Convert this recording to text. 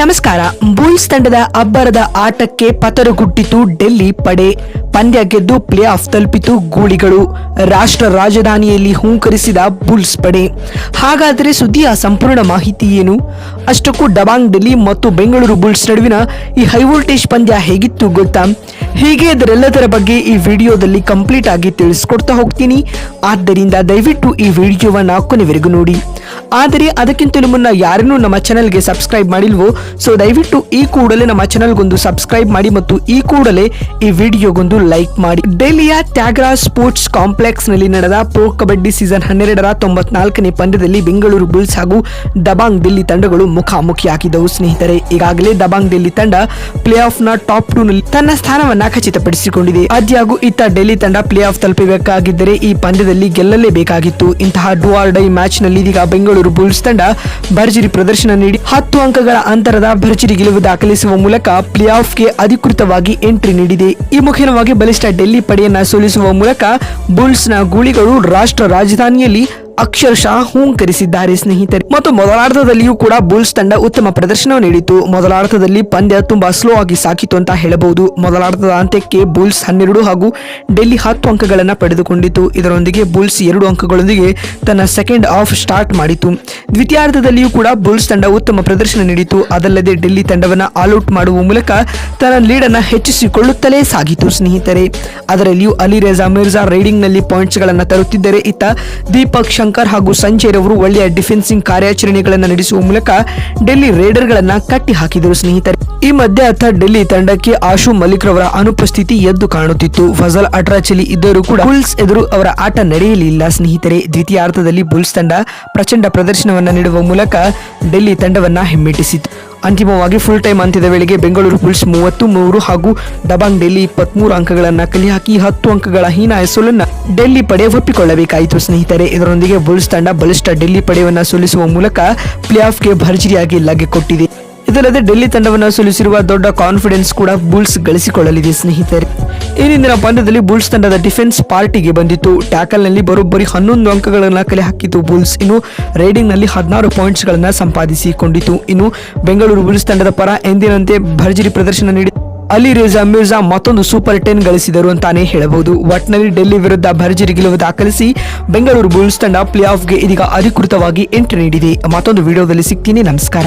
ನಮಸ್ಕಾರ. ಬುಲ್ಸ್ ತಂಡದ ಅಬ್ಬರದ ಆಟಕ್ಕೆ ಪತರಗುಟ್ಟಿತು ಡೆಲ್ಲಿ ಪಡೆ. ಪಂದ್ಯ ಗೆದ್ದು ಪ್ಲೇ ಆಫ್ ತಲುಪಿತು ಗೂಳಿಗಳು. ರಾಷ್ಟ್ರ ರಾಜಧಾನಿಯಲ್ಲಿ ಹೂಂಕರಿಸಿದ ಬುಲ್ಸ್ ಪಡೆ. ಹಾಗಾದರೆ ಸುದ್ದಿಯ ಸಂಪೂರ್ಣ ಮಾಹಿತಿ ಏನು? ಅಷ್ಟಕ್ಕೂ ಡಬಾಂಗ್ ಡೆಲ್ಲಿ ಮತ್ತು ಬೆಂಗಳೂರು ಬುಲ್ಸ್ ನಡುವಿನ ಈ ಹೈವೋಲ್ಟೇಜ್ ಪಂದ್ಯ ಹೇಗಿತ್ತು ಗೊತ್ತಾ? ಹೀಗೆ ಅದರೆಲ್ಲದರ ಬಗ್ಗೆ ಈ ವಿಡಿಯೋದಲ್ಲಿ ಕಂಪ್ಲೀಟ್ ಆಗಿ ತಿಳಿಸ್ಕೊಡ್ತಾ ಹೋಗ್ತೀನಿ. ಆದ್ದರಿಂದ ದಯವಿಟ್ಟು ಈ ವಿಡಿಯೋವನ್ನು ಕೊನೆವರೆಗೂ ನೋಡಿ. ಆದರೆ ಅದಕ್ಕಿಂತಲೂ ಮುನ್ನ ಯಾರನ್ನೂ ನಮ್ಮ ಚಾನಲ್ಗೆ ಸಬ್ಸ್ಕ್ರೈಬ್ ಮಾಡಿಲ್ವೋ? ಸೊ ದಯವಿಟ್ಟು ಈ ಕೂಡಲೇ ನಮ್ಮ ಚಾನಲ್ಗೊಂದು ಸಬ್ಸ್ಕ್ರೈಬ್ ಮಾಡಿ ಮತ್ತು ಈ ಕೂಡಲೇ ಈ ವಿಡಿಯೋಗೊಂದು ಲೈಕ್ ಮಾಡಿ. ಡೆಲ್ಲಿಯ ಟ್ಯಾಗ್ರಾ ಸ್ಪೋರ್ಟ್ಸ್ ಕಾಂಪ್ಲೆಕ್ಸ್ನಲ್ಲಿ ನಡೆದ ಪ್ರೋ ಕಬಡ್ಡಿ ಸೀಸನ್ ಹನ್ನೆರಡರ ತೊಂಬತ್ನಾಲ್ಕನೇ ಪಂದ್ಯದಲ್ಲಿ ಬೆಂಗಳೂರು ಬುಲ್ಸ್ ಹಾಗೂ ದಬಾಂಗ್ ಡೆಲ್ಲಿ ತಂಡಗಳು ಮುಖಾಮುಖಿಯಾಗಿದ್ದವು. ಸ್ನೇಹಿತರೆ, ಈಗಾಗಲೇ ದಬಾಂಗ್ ಡೆಲ್ಲಿ ತಂಡ ಪ್ಲೇ ಆಫ್ನ ಟಾಪ್ ಟೂ ನಲ್ಲಿ ತನ್ನ ಸ್ಥಾನವನ್ನ ಖಚಿತಪಡಿಸಿಕೊಂಡಿದೆ. ಆದ್ಯಾಗೂ ಇತ್ತ ಡೆಲ್ಲಿ ತಂಡ ಪ್ಲೇ ಆಫ್ ತಲುಪಬೇಕಾಗಿದ್ದರೆ ಈ ಪಂದ್ಯದಲ್ಲಿ ಗೆಲ್ಲಲೇಬೇಕಾಗಿತ್ತು. ಇಂತಹ ಡೂ ಆರ್ ಡೈ ಮ್ಯಾಚ್ನಲ್ಲಿ ಇದೀಗ ಬೆಂಗಳೂರು ಬುಲ್ಸ್ ತಂಡ ಭರ್ಜರಿ ಪ್ರದರ್ಶನ ನೀಡಿ ಹತ್ತು ಅಂಕಗಳ ಅಂತರದ ಭರ್ಜರಿ ಗೆಲುವು ದಾಖಲಿಸುವ ಮೂಲಕ ಪ್ಲೇ ಆಫ್ಗೆ ಅಧಿಕೃತವಾಗಿ ಎಂಟ್ರಿ ನೀಡಿದೆ. ಈ ಮುಖ್ಯವಾಗಿ ಬಲಿಷ್ಠ ಡೆಲ್ಲಿ ಪಡೆಯನ್ನ ಸೋಲಿಸುವ ಮೂಲಕ ಬುಲ್ಸ್ನ ಗೂಳಿಗಳು ರಾಷ್ಟ್ರ ರಾಜಧಾನಿಯಲ್ಲಿ ಅಕ್ಷರಶಃ ಹೂಂಕರಿಸಿದ್ದಾರೆ ಸ್ನೇಹಿತರೆ. ಮತ್ತು ಮೊದಲಾರ್ಧದಲ್ಲಿಯೂ ಕೂಡ ಬುಲ್ಸ್ ತಂಡ ಉತ್ತಮ ಪ್ರದರ್ಶನ ನೀಡಿತು ಮೊದಲಾರ್ಧದಲ್ಲಿ ಪಂದ್ಯ ತುಂಬಾ ಸ್ಲೋ ಆಗಿ ಸಾಕಿತು ಅಂತ ಹೇಳಬಹುದು. ಮೊದಲಾರ್ಧದ ಅಂತ್ಯಕ್ಕೆ ಬುಲ್ಸ್ ಹನ್ನೆರಡು ಹಾಗೂ ಡೆಲ್ಲಿ ಹತ್ತು ಅಂಕಗಳನ್ನು ಪಡೆದುಕೊಂಡಿತು ಇದರೊಂದಿಗೆ ಬುಲ್ಸ್ ಎರಡು ಅಂಕಗಳೊಂದಿಗೆ ತನ್ನ ಸೆಕೆಂಡ್ ಆಫ್ ಸ್ಟಾರ್ಟ್ ಮಾಡಿತು ದ್ವಿತೀಯಾರ್ಧದಲ್ಲಿಯೂ ಕೂಡ ಬುಲ್ಸ್ ತಂಡ ಉತ್ತಮ ಪ್ರದರ್ಶನ ನೀಡಿತು ಅದಲ್ಲದೆ ಡೆಲ್ಲಿ ತಂಡವನ್ನು ಆಲ್ಔಟ್ ಮಾಡುವ ಮೂಲಕ ತನ್ನ ಲೀಡನ್ನು ಹೆಚ್ಚಿಸಿಕೊಳ್ಳುತ್ತಲೇ ಸಾಗಿತು ಸ್ನೇಹಿತರೆ. ಅದರಲ್ಲಿಯೂ ಅಲಿ ರೇಜಾ ಮಿರ್ಜಾ ಪಾಯಿಂಟ್ಸ್ ಗಳನ್ನ ತರುತ್ತಿದ್ದರೆ ಇತ್ತ ದೀಪಕ್ ಶಂಕರ್ ಹಾಗೂ ಸಂಜಯ್ ರವರು ಒಳ್ಳೆಯ ಡಿಫೆನ್ಸಿಂಗ್ ಕಾರ್ಯಾಚರಣೆಗಳನ್ನು ನಡೆಸುವ ಮೂಲಕ ಡೆಲ್ಲಿ ರೇಡರ್ ಗಳನ್ನ ಕಟ್ಟಿ ಹಾಕಿದರು ಸ್ನೇಹಿತರೆ. ಈ ಮಧ್ಯೆ ಅತ್ತ ಡೆಲ್ಲಿ ತಂಡಕ್ಕೆ ಆಶು ಮಲಿಕ್ ರವರ ಅನುಪಸ್ಥಿತಿ ಎದ್ದು ಕಾಣುತ್ತಿತ್ತು. ಫಜಲ್ ಅಟ್ರಾಚಲಿ ಇದ್ದರೂ ಕೂಡ ಬುಲ್ಸ್ ಎದುರು ಅವರ ಆಟ ನಡೆಯಲಿಲ್ಲ ಸ್ನೇಹಿತರೆ. ದ್ವಿತೀಯಾರ್ಧದಲ್ಲಿ ಬುಲ್ಸ್ ತಂಡ ಪ್ರಚಂಡ ಪ್ರದರ್ಶನವನ್ನು ನೀಡುವ ಮೂಲಕ ಡೆಲ್ಲಿ ತಂಡವನ್ನ ಹಿಮ್ಮೆಟ್ಟಿಸಿತು ಅಂತಿಮವಾಗಿ ಫುಲ್ ಟೈಮ್ ಅಂತ್ಯದ ವೇಳೆಗೆ ಬೆಂಗಳೂರು ಬುಲ್ಸ್ ಮೂವತ್ತು ಮೂರು ಹಾಗೂ ಡಬಾಂಗ್ ಡೆಲ್ಲಿ ಇಪ್ಪತ್ಮೂರು ಅಂಕಗಳನ್ನ ಕಲಿ ಹಾಕಿ ಹತ್ತು ಅಂಕಗಳ ಹೀನಾಯ ಸೋಲನ್ನ ಡೆಲ್ಲಿ ಪಡೆ ಒಪ್ಪಿಕೊಳ್ಳಬೇಕಾಯಿತು. ಸ್ನೇಹಿತರೆ, ಇದರೊಂದಿಗೆ ಬುಲ್ಸ್ ತಂಡ ಬಲಿಷ್ಠ ಡೆಲ್ಲಿ ಪಡೆಯನ್ನ ಸೋಲಿಸುವ ಮೂಲಕ ಪ್ಲೇ ಆಫ್ಗೆ ಭರ್ಜರಿಯಾಗಿ ಲಗ್ಗೆ ಕೊಟ್ಟಿದೆ. ಇದಲ್ಲದೆ ಡೆಲ್ಲಿ ತಂಡವನ್ನು ಸೋಲಿಸಿರುವ ದೊಡ್ಡ ಕಾನ್ಫಿಡೆನ್ಸ್ ಕೂಡ ಬುಲ್ಸ್ ಗಳಿಸಿಕೊಳ್ಳಲಿದೆ. ಸ್ನೇಹಿತರೆ ಹಿಂದಿನ ಪಂದ್ಯದಲ್ಲಿ ಬುಲ್ಸ್ ತಂಡದ ಡಿಫೆನ್ಸ್ ಪಾರ್ಟಿಗೆ ಬಂದಿತ್ತು. ಟ್ಯಾಕಲ್ನಲ್ಲಿ ಬರೋಬ್ಬರಿ ಹನ್ನೊಂದು ಅಂಕಗಳನ್ನ ಕಲೆ ಹಾಕಿತು ಬುಲ್ಸ್. ಇನ್ನು ರೈಡಿಂಗ್ನಲ್ಲಿ ಹದಿನಾರು ಪಾಯಿಂಟ್ಸ್ ಗಳನ್ನ ಸಂಪಾದಿಸಿಕೊಂಡಿತು. ಇನ್ನು ಬೆಂಗಳೂರು ಬುಲ್ಸ್ ತಂಡದ ಪರ ಎಂದಿನಂತೆ ಭರ್ಜರಿ ಪ್ರದರ್ಶನ ನೀಡಿ ಅಲಿ ರೇಜಾ ಮಿರ್ಜಾ ಮತ್ತೊಂದು ಸೂಪರ್ ಟೆನ್ ಗಳಿಸಿದರು ಅಂತಾನೆ ಹೇಳಬಹುದು. ಒಟ್ನಲ್ಲಿ ಡೆಲ್ಲಿ ವಿರುದ್ಧ ಭರ್ಜರಿ ಗೆಲುವು ದಾಖಲಿಸಿ ಬೆಂಗಳೂರು ಬುಲ್ಸ್ ತಂಡ ಪ್ಲೇ ಆಫ್ಗೆ ಇದೀಗ ಅಧಿಕೃತವಾಗಿ ಎಂಟ್ರಿ ನೀಡಿದೆ. ಮತ್ತೊಂದು ವಿಡಿಯೋದಲ್ಲಿ ಸಿಗ್ತೀನಿ. ನಮಸ್ಕಾರ.